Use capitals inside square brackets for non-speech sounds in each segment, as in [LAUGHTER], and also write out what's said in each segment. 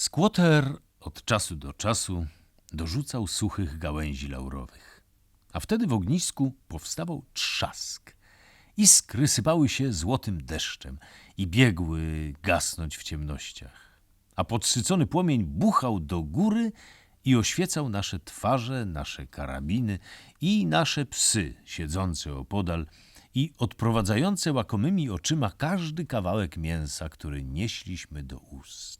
Skłoter od czasu do czasu dorzucał suchych gałęzi laurowych, a wtedy w ognisku powstawał trzask. Iskry sypały się złotym deszczem i biegły gasnąć w ciemnościach, a podsycony płomień buchał do góry i oświecał nasze twarze, nasze karabiny i nasze psy siedzące opodal i odprowadzające łakomymi oczyma każdy kawałek mięsa, który nieśliśmy do ust.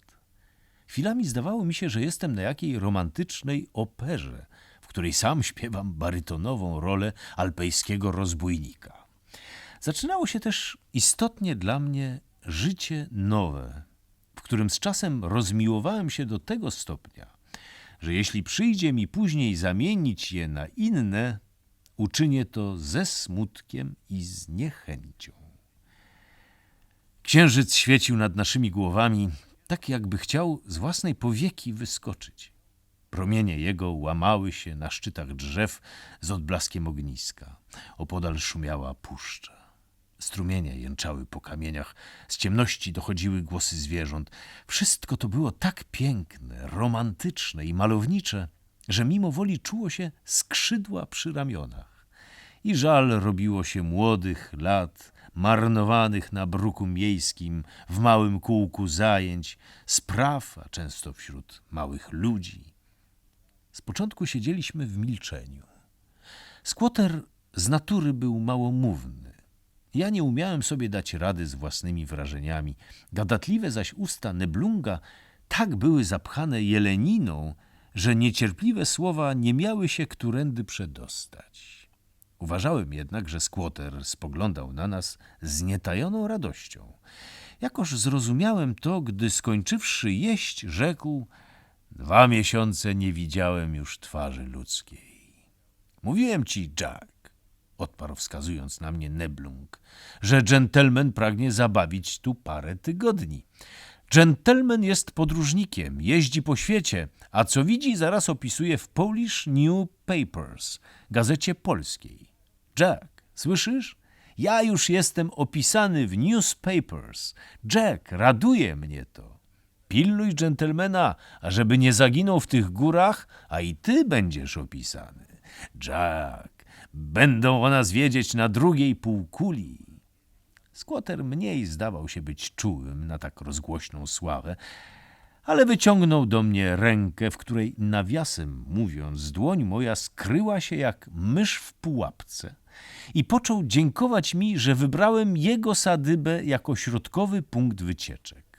Chwilami zdawało mi się, że jestem na jakiej romantycznej operze, w której sam [LAUGHS] śpiewam barytonową rolę alpejskiego rozbójnika. Zaczynało się też istotnie dla mnie życie nowe, w którym z czasem rozmiłowałem się do tego stopnia, że jeśli przyjdzie mi później zamienić je na inne, uczynię to ze smutkiem i z niechęcią. Księżyc świecił nad naszymi głowami, tak jakby chciał z własnej powieki wyskoczyć. Promienie jego łamały się na szczytach drzew z odblaskiem ogniska. Opodal szumiała puszcza. Strumienie jęczały po kamieniach, z ciemności dochodziły głosy zwierząt. Wszystko to było tak piękne, romantyczne i malownicze, że mimo woli czuło się skrzydła przy ramionach. I żal robiło się młodych lat, marnowanych na bruku miejskim, w małym kółku zajęć, spraw, a często wśród małych ludzi. Z początku siedzieliśmy w milczeniu. Skłoter z natury był małomówny. Ja nie umiałem sobie dać rady z własnymi wrażeniami. Gadatliwe zaś usta Neblunga tak były zapchane jeleniną, że niecierpliwe słowa nie miały się którędy przedostać. Uważałem jednak, że skłoter spoglądał na nas z nietajoną radością. Jakoż zrozumiałem to, gdy skończywszy jeść, rzekł: Dwa miesiące nie widziałem już twarzy ludzkiej. Mówiłem ci, Jack, odparł wskazując na mnie Neblung, że dżentelmen pragnie zabawić tu parę tygodni. Dżentelmen jest podróżnikiem, jeździ po świecie, a co widzi, zaraz opisuje w Polish New Papers, gazecie polskiej. Jack, słyszysz? Ja już jestem opisany w newspapers. Jack, raduje mnie to. Pilnuj dżentelmena, ażeby nie zaginął w tych górach, a i ty będziesz opisany. Jack, będą o nas wiedzieć na drugiej półkuli. Skłoter mniej zdawał się być czułym na tak rozgłośną sławę, ale wyciągnął do mnie rękę, w której nawiasem mówiąc, dłoń moja skryła się jak mysz w pułapce i począł dziękować mi, że wybrałem jego sadybę jako środkowy punkt wycieczek.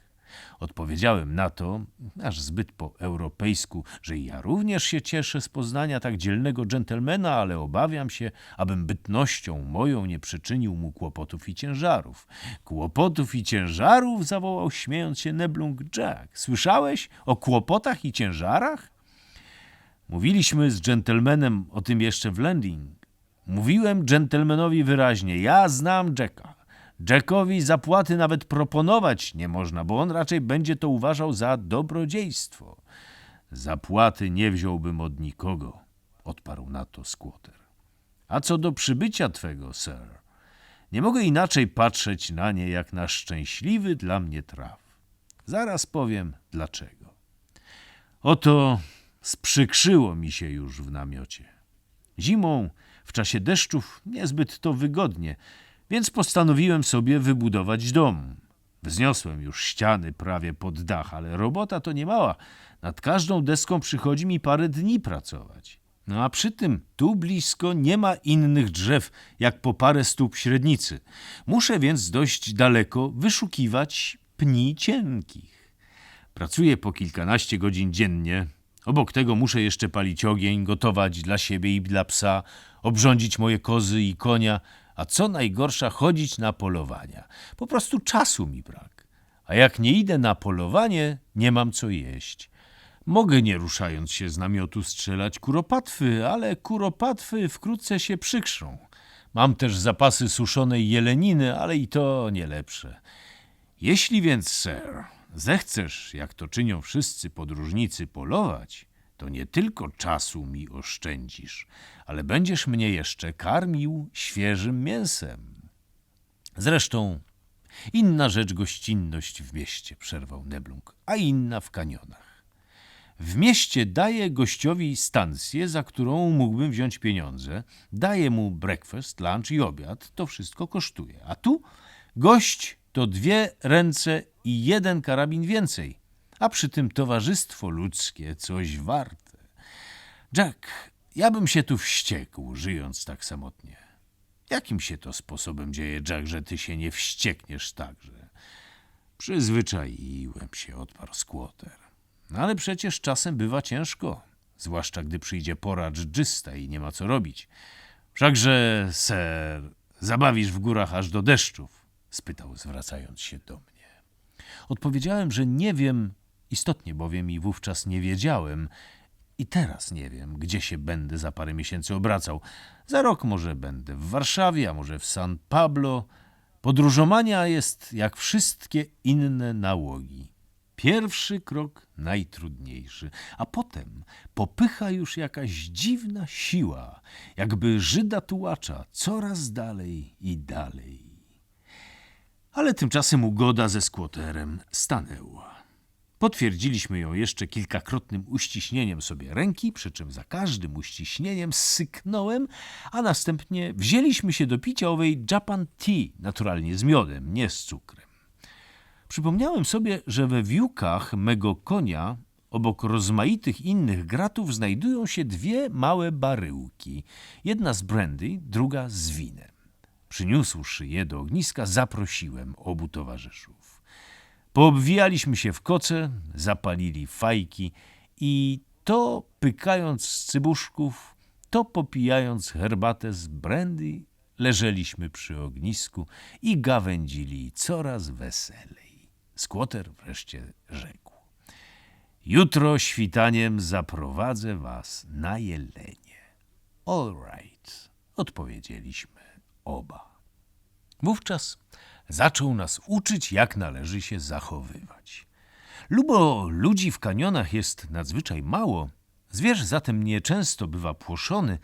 Odpowiedziałem na to, aż zbyt po europejsku, że ja również się cieszę z poznania tak dzielnego dżentelmena, ale obawiam się, abym bytnością moją nie przyczynił mu kłopotów i ciężarów. Kłopotów i ciężarów? zawołał śmiejąc się Neblung Jack. Słyszałeś o kłopotach i ciężarach? Mówiliśmy z dżentelmenem o tym jeszcze w Landing. Mówiłem dżentelmenowi wyraźnie, ja znam Jacka. Jackowi zapłaty nawet proponować nie można, bo on raczej będzie to uważał za dobrodziejstwo. Zapłaty nie wziąłbym od nikogo, odparł na to Squatter. A co do przybycia twego, sir, nie mogę inaczej patrzeć na nie, jak na szczęśliwy dla mnie traf. Zaraz powiem dlaczego. Oto sprzykrzyło mi się już w namiocie. Zimą, w czasie deszczów, niezbyt to wygodnie, więc postanowiłem sobie wybudować dom. Wzniosłem już ściany prawie pod dach, ale robota to nie mała. Nad każdą deską przychodzi mi parę dni pracować. No a przy tym tu blisko nie ma innych drzew, jak po parę stóp średnicy. Muszę więc dość daleko wyszukiwać pni cienkich. Pracuję po kilkanaście godzin dziennie. Obok tego muszę jeszcze palić ogień, gotować dla siebie i dla psa, obrządzić moje kozy i konia, a co najgorsza chodzić na polowania. Po prostu czasu mi brak. A jak nie idę na polowanie, nie mam co jeść. Mogę nie ruszając się z namiotu strzelać kuropatwy, ale kuropatwy wkrótce się przykrzą. Mam też zapasy suszonej jeleniny, ale i to nie lepsze. Jeśli więc, sir, zechcesz, jak to czynią wszyscy podróżnicy, polować, to nie tylko czasu mi oszczędzisz, ale będziesz mnie jeszcze karmił świeżym mięsem. Zresztą inna rzecz gościnność w mieście, przerwał Neblung, a inna w kanionach. W mieście daję gościowi stację, za którą mógłbym wziąć pieniądze. Daję mu breakfast, lunch i obiad. To wszystko kosztuje. A tu gość to dwie ręce i jeden karabin więcej. A przy tym towarzystwo ludzkie coś warte. Jack, ja bym się tu wściekł, żyjąc tak samotnie. Jakim się to sposobem dzieje, Jack, że ty się nie wściekniesz także? Przyzwyczaiłem się, odparł Squatter. No ale przecież czasem bywa ciężko, zwłaszcza gdy przyjdzie pora dżdżysta i nie ma co robić. Wszakże, ser, zabawisz w górach aż do deszczów? spytał, zwracając się do mnie. Odpowiedziałem, że nie wiem, istotnie bowiem i wówczas nie wiedziałem, i teraz nie wiem, gdzie się będę za parę miesięcy obracał. Za rok może będę w Warszawie, a może w San Pablo. Podróżomania jest jak wszystkie inne nałogi. Pierwszy krok najtrudniejszy, a potem popycha już jakaś dziwna siła, jakby Żyda tułacza coraz dalej i dalej. Ale tymczasem ugoda ze skłoterem stanęła. Potwierdziliśmy ją jeszcze kilkakrotnym uściśnieniem sobie ręki, przy czym za każdym uściśnieniem syknąłem, a następnie wzięliśmy się do picia owej Japan Tea, naturalnie z miodem, nie z cukrem. Przypomniałem sobie, że we wiłkach mego konia, obok rozmaitych innych gratów, znajdują się dwie małe baryłki. Jedna z brandy, druga z winem. Przyniósłszy je do ogniska, zaprosiłem obu towarzyszów. Poobwijaliśmy się w koce, zapalili fajki i to pykając z cybuszków, to popijając herbatę z brandy, leżeliśmy przy ognisku i gawędzili coraz weselej. Skłoter wreszcie rzekł. Jutro świtaniem zaprowadzę was na jelenie. All right, odpowiedzieliśmy oba. Wówczas zaczął nas uczyć, jak należy się zachowywać. Lubo ludzi w kanionach jest nadzwyczaj mało, zwierz zatem nieczęsto bywa płoszony,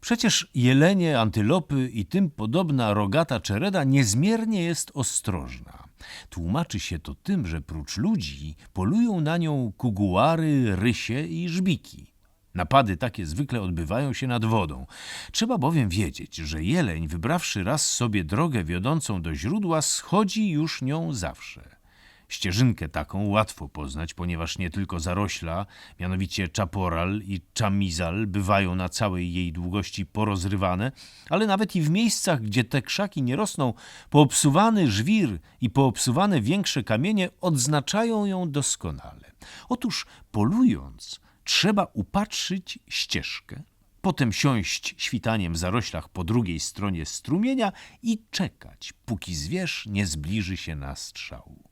Przecież jelenie, antylopy i tym podobna rogata czereda niezmiernie jest ostrożna. Tłumaczy się to tym, że prócz ludzi polują na nią kuguary, rysie i żbiki. Napady takie zwykle odbywają się nad wodą. Trzeba bowiem wiedzieć, że jeleń, wybrawszy raz sobie drogę wiodącą do źródła, schodzi już nią zawsze. Ścieżynkę taką łatwo poznać, ponieważ nie tylko zarośla, mianowicie czaporal i czamizal, bywają na całej jej długości porozrywane, ale nawet i w miejscach, gdzie te krzaki nie rosną, poobsuwany żwir i poobsuwane większe kamienie odznaczają ją doskonale. Otóż polując, trzeba upatrzyć ścieżkę, potem siąść świtaniem w zaroślach po drugiej stronie strumienia i czekać, póki zwierz nie zbliży się na strzał.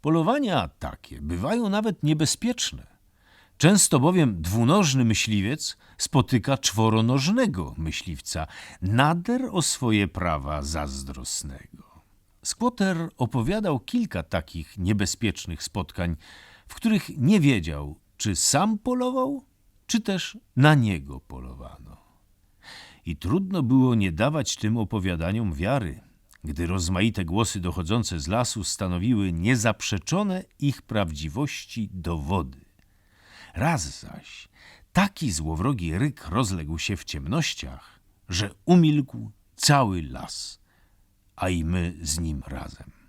Polowania takie bywają nawet niebezpieczne. Często bowiem dwunożny myśliwiec spotyka czworonożnego myśliwca, nader o swoje prawa zazdrosnego. Squatter opowiadał kilka takich niebezpiecznych spotkań, w których nie wiedział, czy sam polował, czy też na niego polowano. I trudno było nie dawać tym opowiadaniom wiary gdy rozmaite głosy dochodzące z lasu stanowiły niezaprzeczone ich prawdziwości dowody. Raz zaś taki złowrogi ryk rozległ się w ciemnościach, że umilkł cały las, a i my z nim razem.